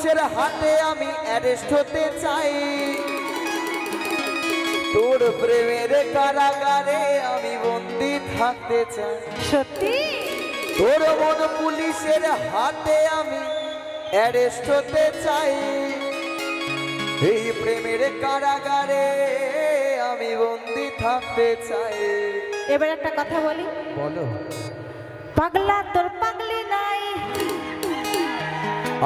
পুলিশের হাতে আমি অ্যারেস্ট হতে চাই। তোর প্রেমের কারাগারে আমি বন্দি থাকতে চাই। সত্যি? তোর মন পুলিশের হাতে আমি অ্যারেস্ট হতে চাই। এই প্রেমের কারাগারে আমি বন্দি থাকতে চাই। এবার একটা কথা বলি। বলো। পাগলা তোর পাগলি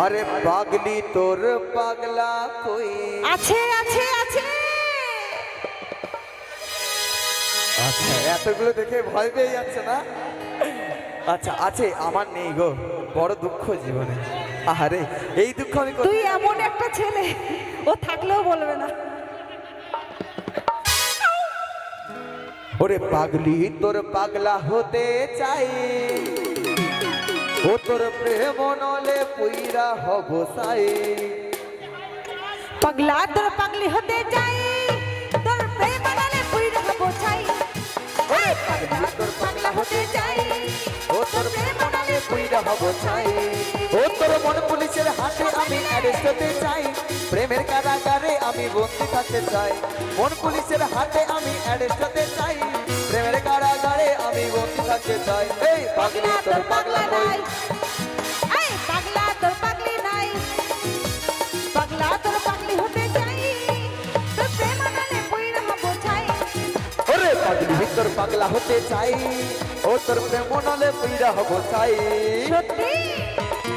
আরে পাগলি তোর পাগলা কই? আছে আছে আছে। আচ্ছা এতগুলো দেখে ভয় পেয়ে যাচ্ছে না? আচ্ছা আছে আমার নেই গো বড় দুঃখ জীবনে। আরে এই দুঃখ আমি তুই এমন একটা ছেলে ও থাকলেও বলবে না। ওরে পাগলি তোর পাগলা হতে চাই। ও তোর প্রেম নলে পুইরা হব সাই। পাগলা তোর পাগলি হতে যাই তোর প্রেম বানালে পুইরা বোঝাই ওরে পাগলি তোর পাগলা হতে চাই। ও তোর প্রেম নলে পুইরা হব চাই ও তোর মন পুলিশের হাতে আমি অ্যারেস্ট হতে চাই। প্রেমের কারাগারে আমি বন্দি থাকতে চাই। মন পুলিশের হাতে আমি অ্যারেস্ট হতে চাই। প্রেমের কারাগারে আমি বন্দি থাকতে চাই। এই পাগলি তোর পাগলা। পাগলি ভিতর পাগলা হতে চাই। ও তোর প্রেম নলে পুইরা হব চাই। সত্যি?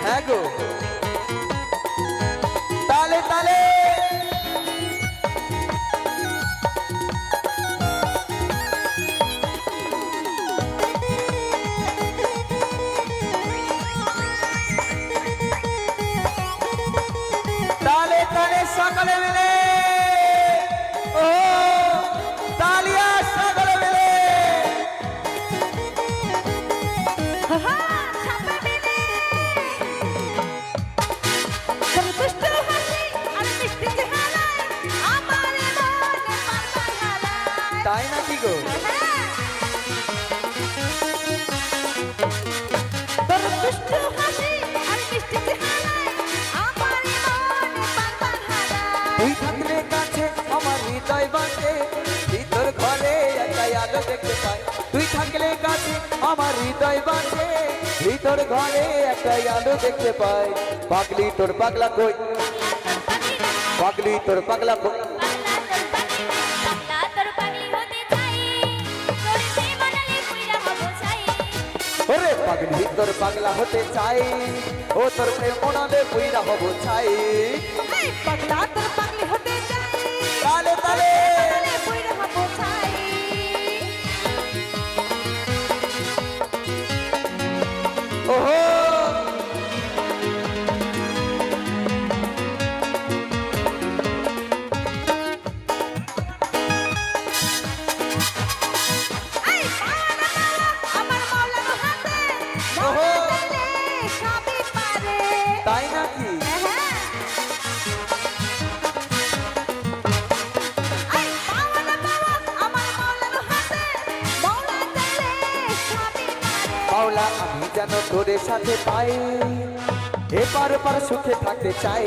হ্যাঁ গো। আমার ভিতর ঘরে একাই আলো দেখতে পাই। তুই থাকলে কাছে আমার হৃদয় বাঁধে ভিতর ঘরে একাই আলো দেখতে পাই। পাগলি তোর পাগলা কই? পাগলি তোর পাগলা কই? ওরে পাগলি তোর পাগলা হতে চাই ও তোর প্রেম মনালে পুইরা হব চাই। পাগলা তোর পাগলি যেন তোরে সাথে পাই। এপার ওপার সুখে থাকতে চাই।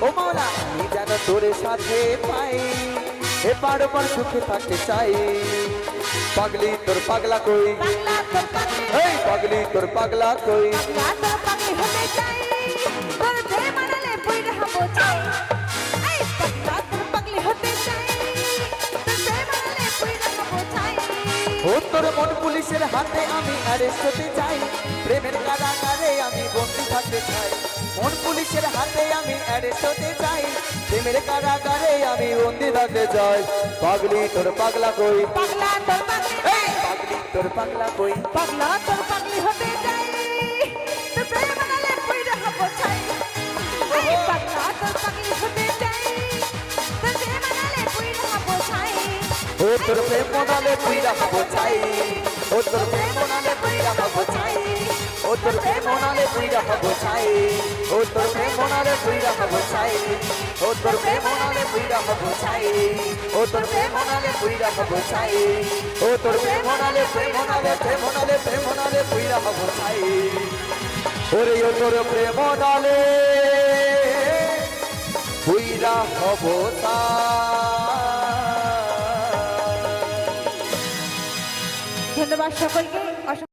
ও মাওলা আমি যেন তোরে সাথে পাই। এপার ওপার সুখে থাকতে চাই। পাগলি তোর পাগলা কই? এই পাগলি তোর পাগলা কই? তোর পাগলি হতে চাই। তোর প্রেম মানালে পুইরা বোঝাই এই পুলিশের হাতে আমি অ্যারেস্ট হতে চাই। প্রেমের কারাগারে আমি বন্দি থাকতে চাই। কোন পুলিশের হাতে আমি অ্যারেস্ট হতে চাই। প্রেমের কারাগারে আমি বন্দি থাকতে চাই। পাগলি তোর পাগলা কই? পাগলা তোর পাগলি তোর পাগলা কই? পাগলা তোর পাগলি হতে চাই। তোর প্রেম মনালে পুইরা হব চাই ও তোর প্রেম মনালে পুইরা হব চাই ও তোর প্রেম মনালে পুইরা হব চাই ও তোর প্রেম মনালে পুইরা হব চাই ও তোর প্রেম মনালে পুইরা হব চাই ও তোর প্রেম মনালে পুইরা হব চাই ও তোর প্রেম মনালে প্রেম মনালে প্রেম মনালে প্রেম মনালে পুইরা হব চাই ওরে ও তোর প্রেম মনালে পুইরা হব ছাই ধন্যবাদ সকলকে। অসংখ্য